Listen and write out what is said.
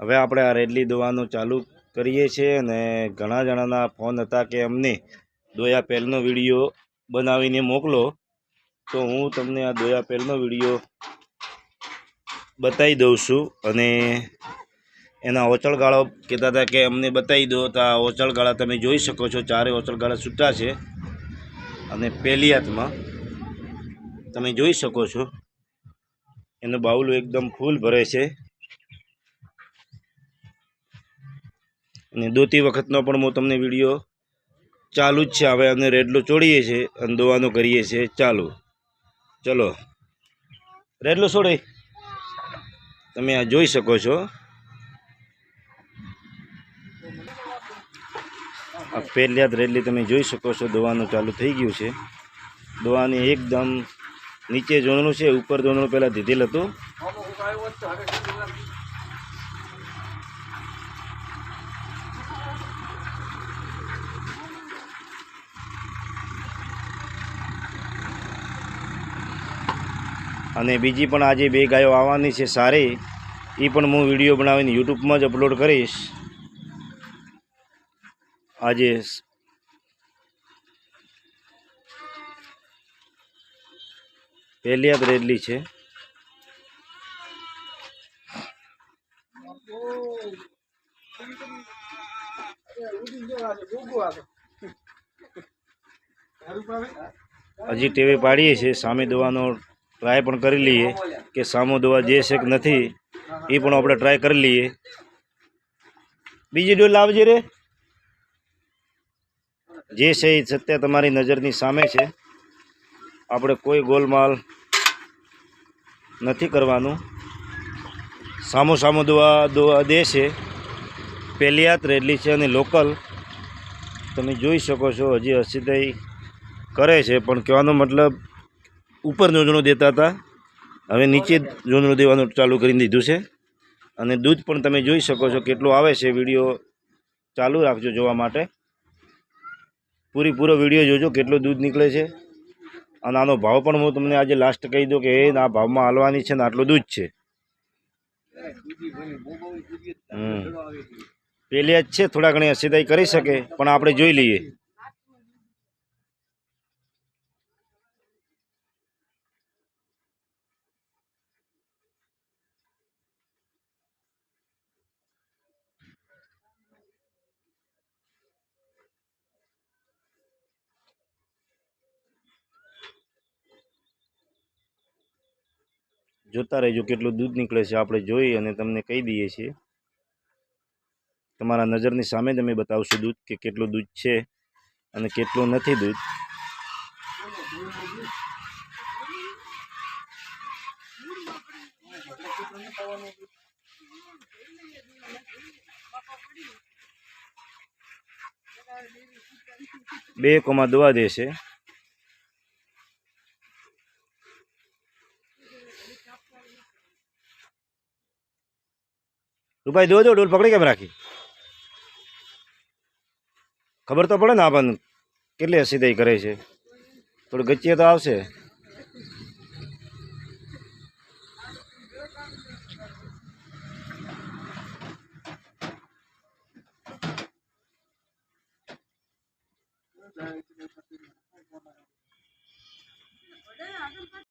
હવે આપણે આ રેડલી દોવાનું ચાલુ કરીએ છીએ અને ઘણા જણાના ફોન હતા કે અમને દોયા પહેલનો વીડિયો બનાવીને મોકલો. તો હું તમને આ દોયા પહેલનો વીડિયો બતાવી દઉં છું અને એના ઓચળગાળો કહેતા હતા કે અમને બતાવી દો. તો આ ઓચળગાળા તમે જોઈ શકો છો, ચારે ઓચળગાળા છૂટા છે અને પહેલી હાથમાં તમે જોઈ શકો છો. એનું બાઉલ એકદમ ફૂલ ભરે છે. અને દોતી વખતનો પણ હું તમને વીડિયો ચાલુ જ છે. હવે અમે રેડલો ચોડીએ છીએ અને દોવાનું કરીએ છીએ ચાલુ. ચલો. રેડલો છોડે. તમે આ જોઈ શકો છો. આ પહેલી રેડલી તમે જોઈ શકો છો. દોવાનું ચાલુ થઈ ગયું છે. દોવાની એકદમ નીચે જોણનું છે. ઉપર જોણનું પહેલાં દીધેલ હતું. અને બીજી પણ આજે બે ગાયો આવવાની છે સારી. એ પણ હું વીડિયો બનાવીને યુટ્યુબમાં જ અપલોડ કરીશ. આજે પહેલી આ રેડલી છે. હજી ટેવે પાડીએ છીએ, સામે દવાનો ટ્રાય પણ કરી લઈએ કે સામો દવા જે છે કે નથી, એ પણ આપણે ટ્રાય કરી લઈએ. બીજી ડોલ લાવજે રે. જે છે એ સત્ય તમારી નજરની સામે છે. આપણે કોઈ ગોલમાલ નથી કરવાનું. સામો સામો દવા દવા દે છે. પહેલી રેડલી છે અને લોકલ. તમે જોઈ શકો છો, હજી હસીદાઈ કરે છે, પણ કહેવાનો મતલબ ઉપર જોજણું દેતા હતા. હવે નીચે જોજણું દેવાનું ચાલુ કરી દીધું છે. અને દૂધ પણ તમે જોઈ શકો છો કેટલું આવે છે. વીડિયો ચાલુ રાખજો જોવા માટે. પૂરેપૂરો વીડિયો જોજો કેટલું દૂધ નીકળે છે. અને આનો ભાવ પણ હું તમને આજે લાસ્ટ કહી દઉં કે એ આ ભાવમાં હાલવાની છે ને આટલું દૂધ છે. પેલી જ છે થોડા ઘણી અસીદાઈ કરી શકે, પણ આપણે જોઈ લઈએ. જોતા રહેજો કેટલું દૂધ નીકળે છે આપણે જોઈ અને તમને કહી દઈએ છીએ. તમારા નજરની સામે જ અમે બતાવશું દૂધ કે કેટલું દૂધ છે અને કેટલું નથી દૂધ. બે કોમાં દવા દેશે. રૂપાઈ દો દો પકડી કેમ રાખી? ખબર તો પડે ને આપણને કેટલી અસીદાઈ કરે છે. થોડું ગચીએ તો આવશે.